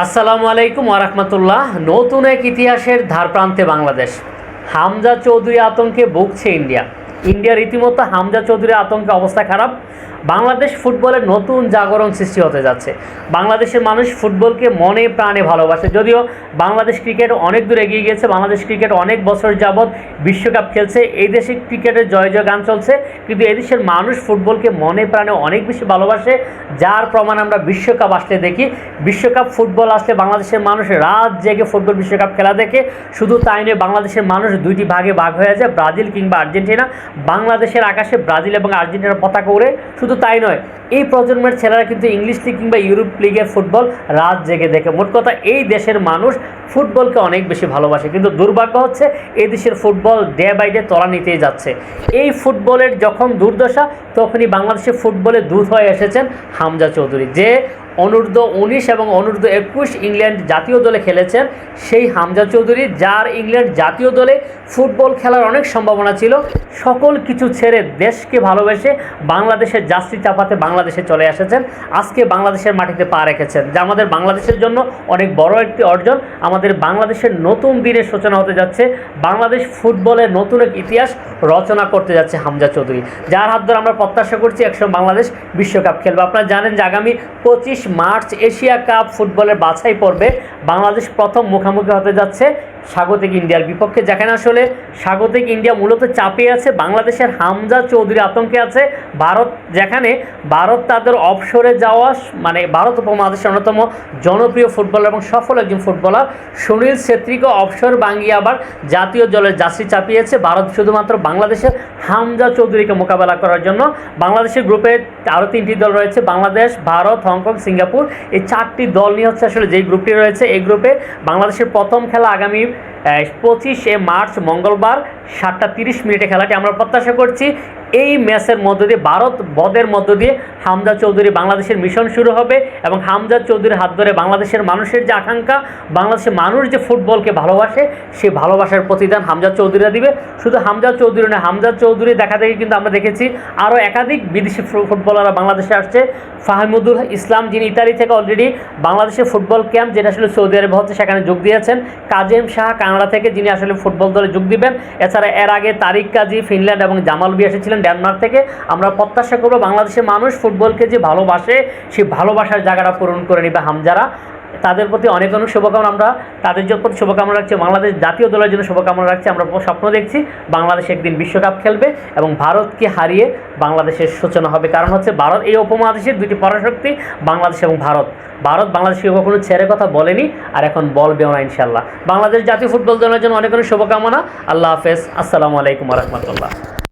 আসসালামু আলাইকুম আরহামতুল্লাহ নতুন এক ইতিহাসের ধার প্রান্তে বাংলাদেশ। হামজা চৌধুরী আতঙ্কে ভুগছে ইন্ডিয়া। ইন্ডিয়ার রীতিমতো হামজা চৌধুরী আতঙ্কে অবস্থা খারাপ। বাংলাদেশ ফুটবলের নতুন জাগরণ সৃষ্টি হতে যাচ্ছে। বাংলাদেশের মানুষ ফুটবলকে মনে প্রাণে ভালোবাসে। যদিও বাংলাদেশ ক্রিকেট অনেক দূর এগিয়ে গেছে বাংলাদেশ ক্রিকেট অনেক বছর যাবৎ বিশ্বকাপ খেলছে, এই দেশে ক্রিকেটের জয় জয় গান চলছে, কিন্তু এদেশের মানুষ ফুটবলকে মনে প্রাণে অনেক বেশি ভালোবাসে, যার প্রমাণ আমরা বিশ্বকাপ আসলে দেখি। বিশ্বকাপ ফুটবল আসলে বাংলাদেশের মানুষ রাত জেগে ফুটবল বিশ্বকাপ খেলা দেখে। শুধু তাই নয়, বাংলাদেশের মানুষ দুইটি ভাগে ভাগ হয়ে যায়, ব্রাজিল কিংবা আর্জেন্টিনা। বাংলাদেশের আকাশে ব্রাজিল এবং আর্জেন্টিনার পতাকা উড়ে, শুধু তাই নয়, এই প্রজন্মের ছেলেরা কিন্তু ইংলিশ লিগ কিংবা ইউরোপ লিগের ফুটবল রাত জেগে দেখে। মোট কথা, এই দেশের মানুষ ফুটবলকে অনেক বেশি ভালোবাসে। কিন্তু দুর্ভাগ্য হচ্ছে, এই দেশের ফুটবল ডে বাই ডে তলা নিতেই যাচ্ছে। এই ফুটবলের যখন দুর্দশা, তখনই বাংলাদেশের ফুটবলে দূত হয়ে এসেছেন হামজা চৌধুরী, যে অনূর্ধ্ব উনিশ এবং অনূর্ধ্ব একুশ ইংল্যান্ড জাতীয় দলে খেলেছেন। সেই হামজা চৌধুরী, যার ইংল্যান্ড জাতীয় দলে ফুটবল খেলার অনেক সম্ভাবনা ছিল, সকল কিছু ছেড়ে দেশকে ভালোবেসে বাংলাদেশের জার্সি চাপাতে বাংলাদেশে চলে এসেছেন। আজকে বাংলাদেশের মাটিতে পা রেখেছেন, যা আমাদের বাংলাদেশের জন্য অনেক বড় একটি অর্জন। আমাদের বাংলাদেশের নতুন দিনের সূচনা হতে যাচ্ছে, বাংলাদেশ ফুটবলের নতুন এক ইতিহাস রচনা করতে যাচ্ছে হামজা চৌধুরী, যার হাত ধরে আমরা প্রত্যাশা করছি একসময় বাংলাদেশ বিশ্বকাপ খেলবে। আপনারা জানেন যে আগামী পঁচিশ মার্চ এশিয়া কাপ ফুটবলের বাছাই পর্বে বাংলাদেশ প্রথম মুখোমুখি হতে যাচ্ছে। স্বাগতিক ইন্ডিয়ার বিপক্ষে, যেখানে আসলে স্বাগতিক ইন্ডিয়া মূলত চাপে আছে বাংলাদেশের হামজা চৌধুরী আতঙ্কে আছে। ভারত, যেখানে ভারত তাদের অবসরে যাওয়া মানে ভারত উপমহাদেশের অন্যতম জনপ্রিয় ফুটবলার এবং সফল একজন ফুটবলার সুনীল ছেত্রীকে অবসর ভাঙিয়ে আবার জাতীয় দলের জার্সি চাপিয়েছে। ভারত শুধুমাত্র বাংলাদেশের হামজা চৌধুরীকে মোকাবেলা করার জন্য। বাংলাদেশের গ্রুপে আরও তিনটি দল রয়েছে, বাংলাদেশ, ভারত, হংকং, সিঙ্গাপুর। এই চারটি দল নিয়ে হচ্ছে আসলে যেই গ্রুপটি রয়েছে, এই গ্রুপে বাংলাদেশের প্রথম খেলা আগামী পঁচিশে মার্চ মঙ্গলবার সাতটা তিরিশ মিনিটে খেলাটি আমরা প্রত্যাশা করছি। এই ম্যাচের মধ্য দিয়ে, ভারত বদের মধ্য দিয়ে হামজা চৌধুরী বাংলাদেশের মিশন শুরু হবে এবং হামজা চৌধুরীর হাত ধরে বাংলাদেশের মানুষের যে আকাঙ্ক্ষা, বাংলাদেশের মানুষ যে ফুটবলকে ভালোবাসে সেই ভালোবাসার প্রতিদান হামজা চৌধুরীরা দিবে। শুধু হামজা চৌধুরী না হামজা চৌধুরী দেখা দেখি কিন্তু আমরা দেখেছি আরও একাধিক বিদেশি ফুটবলাররা বাংলাদেশে আসছে। ফাহমুদুল ইসলাম, যিনি ইতালি থেকে অলরেডি বাংলাদেশের ফুটবল ক্যাম্প যেটা আসলে সৌদি আরবে হচ্ছে, সেখানে যোগ দিয়েছেন। কাজেম শাহ কানাডা থেকে, যিনি আসলে ফুটবল দলে যোগ দিবেন। এছাড়া এর আগে তারিক কাজী, ফিনল্যান্ড এবং জামাল বি এসেছিলেন। ডেনমার্ক থেকে আমরা প্রত্যাশা করব বাংলাদেশের মানুষ ফুটবলকে যে ভালোবাসে, সেই ভালোবাসার জায়গাটা পূরণ করে নেবে হামজারা। তাদের প্রতি অনেক অনেক শুভকামনা আমরা, তাদের জন্য প্রতি শুভকামনা রাখছি, বাংলাদেশ জাতীয় দলের জন্য শুভকামনা রাখছি, আমরা স্বপ্ন দেখছি বাংলাদেশ একদিন বিশ্বকাপ খেলবে এবং ভারতকে হারিয়ে বাংলাদেশের সূচনা হবে। কারণ হচ্ছে ভারত এই উপমহাদেশের দুটি পরাশক্তি, বাংলাদেশ এবং ভারত। ভারত বাংলাদেশকে কখনো ছেড়ে কথা বলেনি আর এখন বলবেও না ইনশাল্লাহ বাংলাদেশ জাতীয় ফুটবল দলের জন্য অনেক অনেক শুভকামনা। আল্লাহ হাফেজ। আসসালামু আলাইকুম রহমতুল্লাহ।